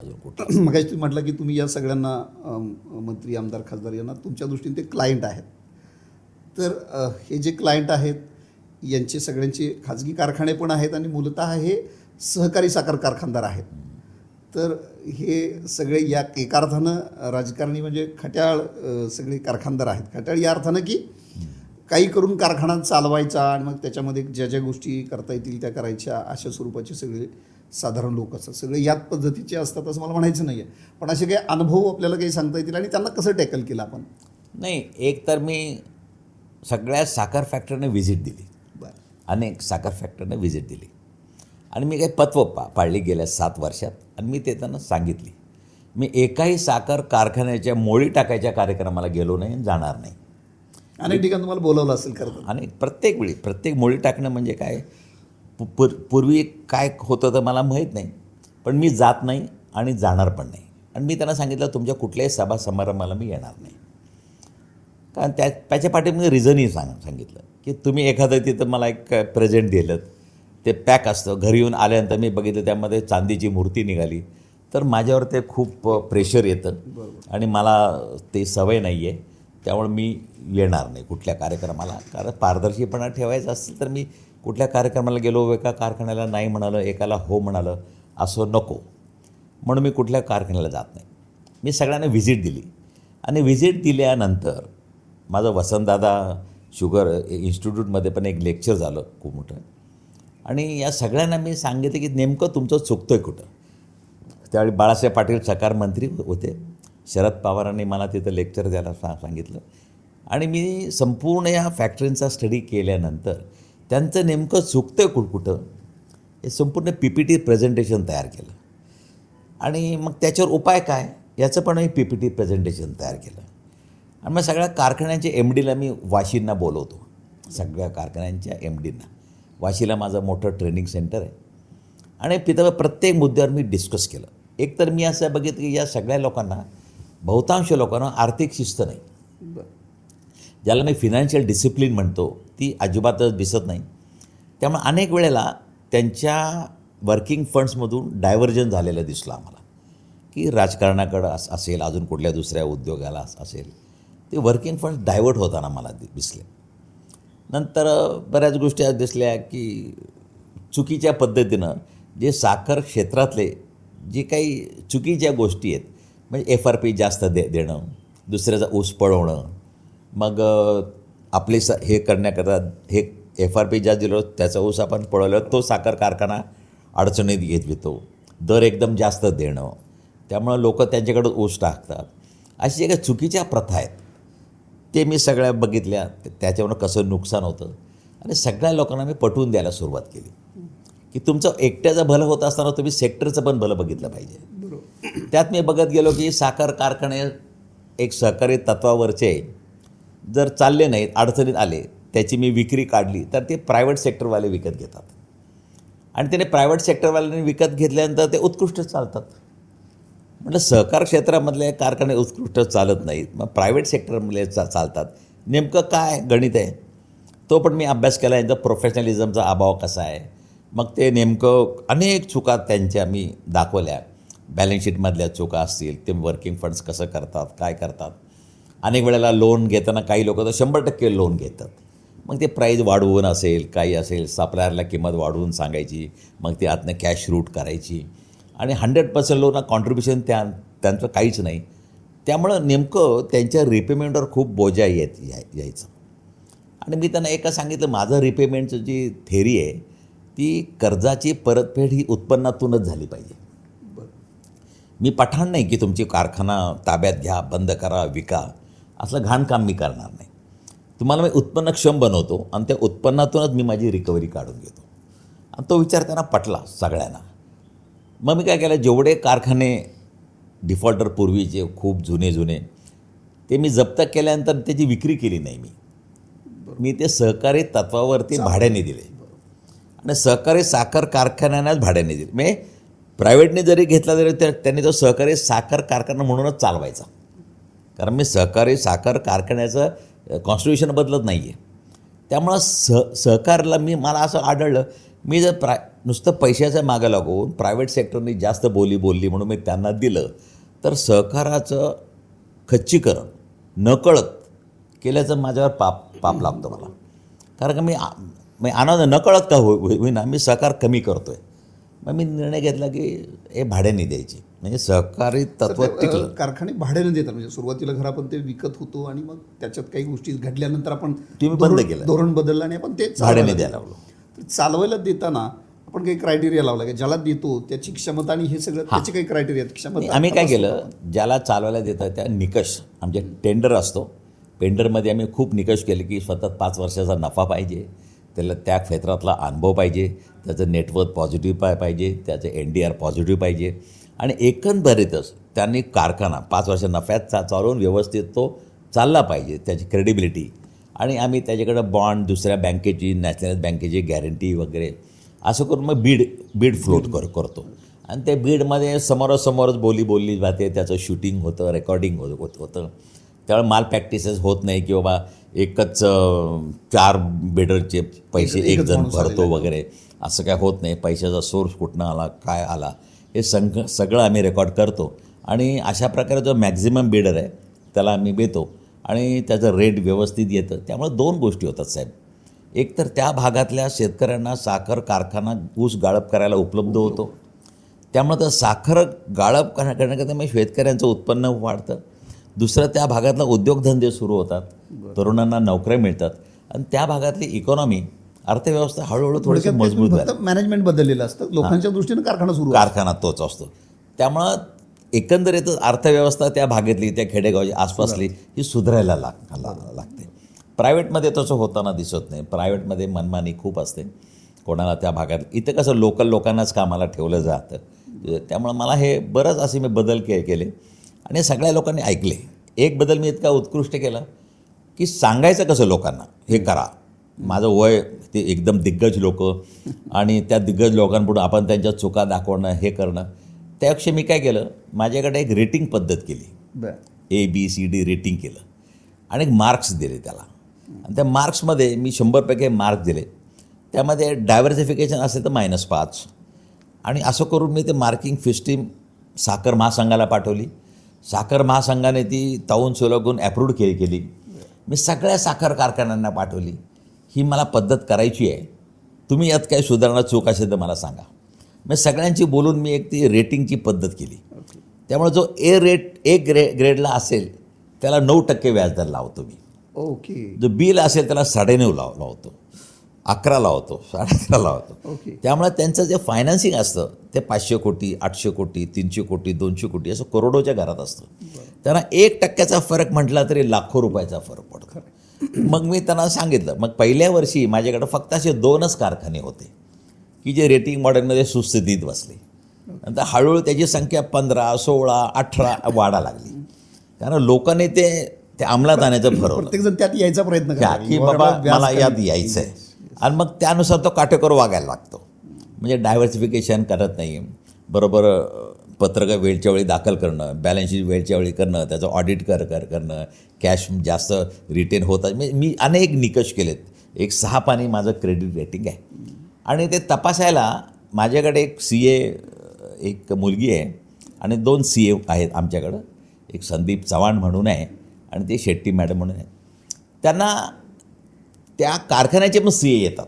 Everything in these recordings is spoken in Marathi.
मग तुम्ही म्हटलं की तुम्ही या सगळ्यांना मंत्री आमदार खासदार यांना तुमच्या दृष्टीने ते क्लायंट आहेत. तर हे जे क्लायंट आहेत यांचे सगळ्यांचे खाजगी कारखाने पण आहेत आणि मूलतः हे सहकारी साखर कारखानदार आहेत. तर हे सगळे या एका अर्थानं राजकारणी म्हणजे खट्याळ सगळे कारखानदार आहेत. खट्याळ या अर्थानं की काही करून कारखाना चालवायचा आणि मग त्याच्यामध्ये ज्या ज्या गोष्टी करता येतील त्या करायच्या अशा स्वरूपाचे सगळे साधारण लोक असतात. सगळे याच पद्धतीचे असतात असं मला म्हणायचं नाही आहे पण असे काही अनुभव आपल्याला काही सांगता येतील आणि त्यांना कसं टॅकल केलं आपण? नाही एक तर मी सगळ्या साखर फॅक्टरीने व्हिजिट दिली. बरं. अनेक साखर फॅक्टरीने व्हिजिट दिली. आणि मी काही तत्व पा पाळली गेल्या सात वर्षात आणि मी ते त्यांना सांगितली. मी एकाही साखर कारखान्याच्या मोळी टाकायच्या कार्यक्रमाला गेलो नाही आणि जाणार नाही. अनेक ठिकाणी तुम्हाला बोलावलं असेल खरं आणि प्रत्येक वेळी प्रत्येक मोळी टाकणं म्हणजे काय? पूर पूर्वी काय होतं तर मला माहीत नाही. पण मी जात नाही आणि जाणार पण नाही. आणि मी त्यांना सांगितलं तुमच्या कुठल्याही सभा समारंभाला मी येणार नाही. कारण त्या त्याच्या पाठी मी रिझनही सांग सांगितलं की तुम्ही एखादं तिथं मला एक प्रेझेंट दिलं. ते पॅक असतं. घरी येऊन आल्यानंतर मी बघितलं त्यामध्ये चांदीची मूर्ती निघाली. तर माझ्यावर ते खूप प्रेशर येतं. आणि मला ते सवय नाही आहे त्यामुळे मी येणार नाही कुठल्या कार्यक्रमाला. कारण पारदर्शीपणा ठेवायचा असेल तर मी कुठल्या कार्यक्रमाला गेलो एका कारखान्याला नाही म्हणालं एकाला हो म्हणालं असं नको. म्हणून मी कुठल्या कारखान्याला जात नाही. मी सगळ्यांना व्हिजिट दिली. आणि व्हिजिट दिल्यानंतर माझं वसंतदादा शुगर इन्स्टिट्यूटमध्ये पण एक लेक्चर झालं खूप मोठं. आणि या सगळ्यांना मी सांगितलं की नेमकं तुमचं चुकतं आहे कुठं? त्यावेळी बाळासाहेब पाटील सकार मंत्री होते. शरद पवारांनी मला तिथं लेक्चर द्यायला सांगितलं. आणि मी संपूर्ण या फॅक्टरींचा स्टडी केल्यानंतर त्यांचं नेमकं चुकतं आहे कुठं कुठं हे संपूर्ण पी पी टी प्रेझेंटेशन तयार केलं. आणि मग त्याच्यावर उपाय काय याचं पण मी पी पी टी प्रेझेंटेशन तयार केलं. आणि मग सगळ्या कारखान्यांच्या एम डीला मी वाशींना बोलवतो. सगळ्या कारखान्यांच्या एम डींना वाशीला माझं मोठं ट्रेनिंग सेंटर आहे. आणि तिथं प्रत्येक मुद्द्यावर मी डिस्कस केलं. एक तर मी असं बघितलं की या सगळ्या लोकांना बहुतांश लोकांना आर्थिक शिस्त नाही. ज्याला मी फिनान्शियल डिसिप्लिन म्हणतो ती अजिबातच दिसत नाही. त्यामुळे अनेक वेळेला त्यांच्या वर्किंग फंड्समधून डायव्हर्जन झालेलं दिसलं आम्हाला. की राजकारणाकडं अस असेल अजून कुठल्या दुसऱ्या उद्योगाला असेल. ते वर्किंग फंड्स डायव्हर्ट होताना मला दिसले. नंतर बऱ्याच गोष्टी आज दिसल्या की चुकीच्या पद्धतीनं जे साखर क्षेत्रातले जे काही चुकीच्या गोष्टी आहेत म्हणजे एफ आर पी जास्त दे देणं दुसऱ्याचा ऊस पळवणं मग आपले स हे करण्याकरता हे एफ आर पी जास्त दिलं त्याचा ऊस आपण पळवलं तो साखर कारखाना अडचणीत घेत घेतो दर एकदम जास्त देणं. त्यामुळं लोक त्यांच्याकडं ऊस टाकतात. अशी ज्या काही चुकीच्या प्रथा आहेत. ते मी सगळ्या बघितल्या. त्याच्यावरून कसं नुकसान होतं. आणि सगळ्या लोकांना मी पटवून द्यायला सुरुवात केली. की तुमचं एकट्याचं भलं होत असताना तुम्ही सेक्टरचं पण भलं बघितलं पाहिजे. बरोबर. त्यात मी बघत गेलो की साखर कारखाने एक सहकारी तत्वावरचे जर चालले नाहीत अडचणीत आले त्याची मी विक्री काढली तर ते प्रायव्हेट सेक्टरवाले विकत घेतात. आणि त्याने प्रायव्हेट सेक्टरवाल्यांनी विकत घेतल्यानंतर ते उत्कृष्ट चालतात. म्हटलं सहकार क्षेत्रामधले कारखाने उत्कृष्ट चालत नाहीत मग प्रायव्हेट सेक्टरमधले चा चालतात. नेमकं काय गणित आहे? तो पण मी अभ्यास केला यांचा प्रोफेशनलिझमचा अभाव कसा आहे? मग ते नेमकं अनेक चुका त्यांच्या मी दाखवल्या. बॅलन्स शीटमधल्या चुका असतील ते वर्किंग फंड्स कसं करतात काय करतात? अनेक वेळेला लोन घेताना काही लोक तर शंभर टक्के लोन घेतात. मग ते प्राईज वाढवून असेल काही असेल सप्लायरला किंमत वाढवून सांगायची मग ती आतनं कॅश रूट करायची. आणि हंड्रेड पर्सेंट लोन कॉन्ट्रीब्युशन त्या त्यांचं काहीच नाही. त्यामुळं नेमकं त्यांच्या रिपेमेंटवर खूप बोजा येत याय यायचं. आणि मी त्यांना एका सांगितलं माझं रिपेमेंटचं जी थेरी आहे ती कर्जाची परतफेड ही उत्पन्नातूनच झाली पाहिजे. बरं. मी पठाण नाही की तुमची कारखाना ताब्यात घ्या बंद करा विका. असलं घाण काम मी करणार नाही. तुम्हाला मी उत्पन्नक्षम बनवतो आणि त्या उत्पन्नातूनच मी माझी रिकव्हरी काढून घेतो. आणि तो विचार त्यांना पटला सगळ्यांना. मग मी काय केलं जेवढे कारखाने डिफॉल्टर पूर्वीचे खूप जुने जुने ते मी जप्त केल्यानंतर त्याची विक्री केली नाही मी मी ते सहकारी तत्वावर ते भाड्याने दिले. आणि सहकारी साखर कारखान्यांनाच भाड्याने दिले. म्हणजे प्रायव्हेटने जरी घेतला तरी त्या त्यांनी तो सहकारी साखर कारखाना म्हणूनच चालवायचा. कारण मी सहकारी साखर कारखान्याचं कॉन्स्टिट्यूशन बदलत नाही आहे त्यामुळं सह सहकारला मी मला असं आढळलं मी जर प्राय नुसतं पैशाच्या मागं लागून प्रायव्हेट सेक्टरनी जास्त बोली बोलली म्हणून मी त्यांना दिलं तर सहकाराचं खच्चीकरण नकळत केल्याचं माझ्यावर पाप पाप लागतं मला. कारण का मी आ- मी आनंद नकळत का हो होईना मी सहकार कमी करतो आहे मग मी निर्णय घेतला की हे भाड्याने द्यायची. म्हणजे सहकारी तत्व टिकलं. कारखाने भाड्याने देतात. म्हणजे सुरुवातीला घर आपण ते विकत होतो आणि मग त्याच्यात काही गोष्टी घडल्यानंतर आपण तुम्ही बंद केलं. धोरण बदललं आणि आपण ते भाड्याने द्यायला लागलो. लागलो. तर चालवायला देताना आपण काही क्रायटेरिया लावला की ज्याला देतो त्याची क्षमता आणि हे सगळं त्याचे काही क्रायटेरिया क्षमता आम्ही काय केलं ज्याला चालवायला देतात त्या निकष आमचे टेंडर असतो. टेंडरमध्ये आम्ही खूप निकष केले की सतत पाच वर्षाचा नफा पाहिजे. त्याला त्या क्षेत्रातला अनुभव पाहिजे त्याचं नेटवर्क पॉझिटिव्ह पाय पाहिजे त्याचं एन डी आर पॉझिटिव्ह पाहिजे. आणि एकंदरीतच त्यांनी कारखाना पाच वर्ष नफ्यात चा चालवून व्यवस्थित तो चालला पाहिजे त्याची क्रेडिबिलिटी आणि आम्ही त्याच्याकडं बॉन्ड दुसऱ्या बँकेची नॅशनल बँकेची गॅरंटी वगैरे असं करून मग बीड बीड फ्लोट कर करतो. आणि त्या बीडमध्ये समोरासमोरच बोली बोलली जाते त्याचं शूटिंग होतं रेकॉर्डिंग होत होत होतं. त्यामुळे माल प्रॅक्टिसेस होत नाही की बाबा एकच चार बेडरचे पैसे एक जण भरतो. वगैरे. असं काय होत नाही. पैशाचा सोर्स कुठनं आला काय आला हे संग सगळं आम्ही रेकॉर्ड करतो. आणि अशा प्रकारे जो मॅक्झिमम बिडर आहे त्याला आम्ही देतो. आणि त्याचं रेट व्यवस्थित येतं. त्यामुळे दोन गोष्टी होतात साहेब. एक तर त्या भागातल्या शेतकऱ्यांना साखर कारखाना ऊस गाळप करायला उपलब्ध होतो. त्यामुळे तर साखर गाळप करण्या- करण्याकरता मग शेतकऱ्यांचं उत्पन्न वाढतं. दुसरं त्या भागातला उद्योगधंदे सुरू होतात. तरुणांना नोकऱ्या मिळतात. आणि त्या भागातली इकॉनॉमी अर्थव्यवस्था हळूहळू थोडीशी मजबूत झाली. मॅनेजमेंट बदललेलं असतं. लोकांच्या दृष्टीने कारखाना सुरू. कारखाना तोच असतो. त्यामुळं एकंदरीतच अर्थव्यवस्था त्या भागातली त्या खेडेगावची आसपासली ही सुधारायला लाग लागते. प्रायव्हेटमध्ये तसं होताना दिसत नाही. प्रायव्हेटमध्ये मनमानी खूप असते. कोणाला त्या भागात इथं कसं लोकल लोकांनाच कामाला ठेवलं जातं. त्यामुळं मला हे बरंच असे मी बदल के केले. आणि सगळ्या लोकांनी ऐकले. एक बदल मी इतका उत्कृष्ट केला की सांगायचं कसं लोकांना? हे करा. माझं वय ते एकदम दिग्गज लोक आणि त्या दिग्गज लोकांपुढं आपण त्यांच्या चुका दाखवणं हे करणं. त्यापेक्षा मी काय केलं? माझ्याकडे एक रेटिंग पद्धत केली. A B C D rating केलं. आणि मार्क्स दिले त्याला. आणि त्या मार्क्समध्ये मी शंभरपैकी मार्क दिले. त्यामध्ये डायव्हर्सिफिकेशन असेल तर मायनस पाच. आणि असं करून मी ते मार्किंग सिस्टीम साखर महासंघाला पाठवली. साखर महासंघाने ती ताऊन सुलगून ॲप्रूव्ह केली केली. मी सगळ्या साखर कारखान्यांना पाठवली. ही मला पद्धत करायची आहे. तुम्ही यात काही सुधारणा चूक असेल तर मला सांगा. मी सगळ्यांची बोलून मी एक ती रेटिंगची पद्धत केली. त्यामुळे जो ए रेट ए ग्रे ग्रेडला असेल त्याला नऊ टक्के व्याजदर लावतो मी. ओके जो बिल असेल त्याला साडेनऊ लाव लावतो. अकरा लावतो साडे अकरा लावतो ओके. त्यामुळे त्यांचं जे फायनान्सिंग असतं ते पाचशे कोटी आठशे कोटी तीनशे कोटी दोनशे कोटी असं करोडोच्या घरात असतं. त्यांना एक टक्क्याचा फरक म्हटला तरी लाखो रुपयाचा फरक पडतो. मग मी त्यांना सांगितलं मग पहिल्या वर्षी माझ्याकडे फक्त असे दोनच कारखाने होते की जे रेटिंग मॉडेलमध्ये सुस्थितीत बसले. नंतर हळूहळू त्याची संख्या पंधरा सोळा अठरा वाढा लागली. कारण लोकांनी ते ते अंमलात आणायचं ठरवलं. प्रत्येक जण त्यात यायचा प्रयत्न करतात. की बाबा मला. यात यायचं आहे आणि मग त्यानुसार तो काटेकोर वागायला लागतो. म्हणजे डायव्हर्सिफिकेशन करत नाही. बरोबर पत्रकं वेळच्या वेळी दाखल करणं बॅलन्स शीट वेळच्या वेळी करणं त्याचं ऑडिट कर कर करणं कॅश जास्त रिटेन होतं म्हणजे मी अनेक निकष केलेत. एक सहा पाणी माझं क्रेडिट रेटिंग आहे. आणि ते तपासायला माझ्याकडे एक सी ए एक मुलगी आहे आणि दोन सी ए आहेत आमच्याकडं. एक संदीप चव्हाण म्हणून आहे आणि ते शेट्टी मॅडम म्हणून आहे. त्यांना त्या कारखान्याचे पण सी ए येतात.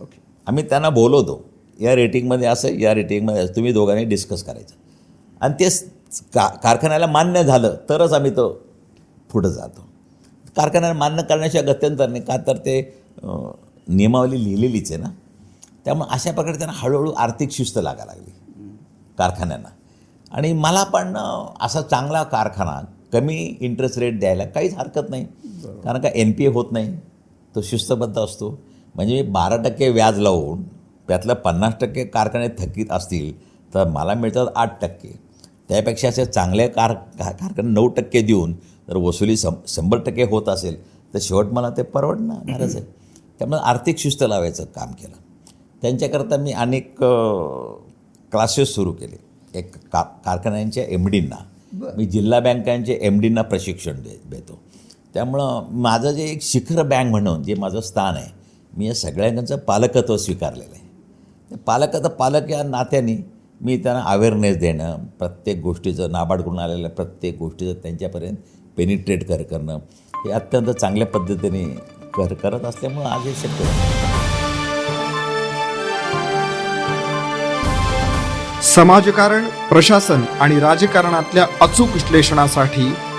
ओके आम्ही त्यांना बोलवतो या रेटिंगमध्ये असं या रेटिंगमध्ये असं तुम्ही दोघांनी डिस्कस करायचं. आणि ते का कारखान्याला मान्य झालं तरच आम्ही तो पुढं जातो. कारखान्याला मान्य करण्याशिवाय गत्यंतर नाही का तर ते नियमावली लिहिलेलीच आहे ना. त्यामुळे अशा प्रकारे त्यांना हळूहळू आर्थिक शिस्त लागायला लागली कारखान्यांना. आणि मला पण असा चांगला कारखाना कमी इंटरेस्ट रेट द्यायला काहीच हरकत नाही. कारण का एन पी ए होत नाही. तो शिस्तबद्ध असतो. म्हणजे बारा टक्के व्याज लावून त्यातलं पन्नास टक्के कारखाने थकीत असतील तर मला मिळतात आठ टक्के. त्यापेक्षा असे चांगले कार कारखाने नऊ टक्के देऊन जर वसुली शं शंभर टक्के होत असेल तर शेवट मला ते परवडणारच आहे. त्यामुळे आर्थिक शिस्त लावायचं काम केलं. त्यांच्याकरता मी अनेक क्लासेस सुरू केले. एक का कारखान्यांच्या एम डींना मी जिल्हा बँकांचे एम डींना प्रशिक्षण दे देतो. त्यामुळं माझं जे एक शिखर बँक म्हणून जे माझं स्थान आहे मी या सगळ्यांचं पालकत्व स्वीकारलेलं आहे. पालकत्व पालक या नात्याने मी त्यांना अवेअरनेस देणं प्रत्येक गोष्टीचं नाबार्डकडून आलेल्या प्रत्येक गोष्टीचं त्यांच्यापर्यंत पेनिट्रेट कर करणं हे अत्यंत चांगल्या पद्धतीने कर करत असल्यामुळं आज हे शक्य समाजकारण प्रशासन आणि राजकारणातल्या अचूक विश्लेषणासाठी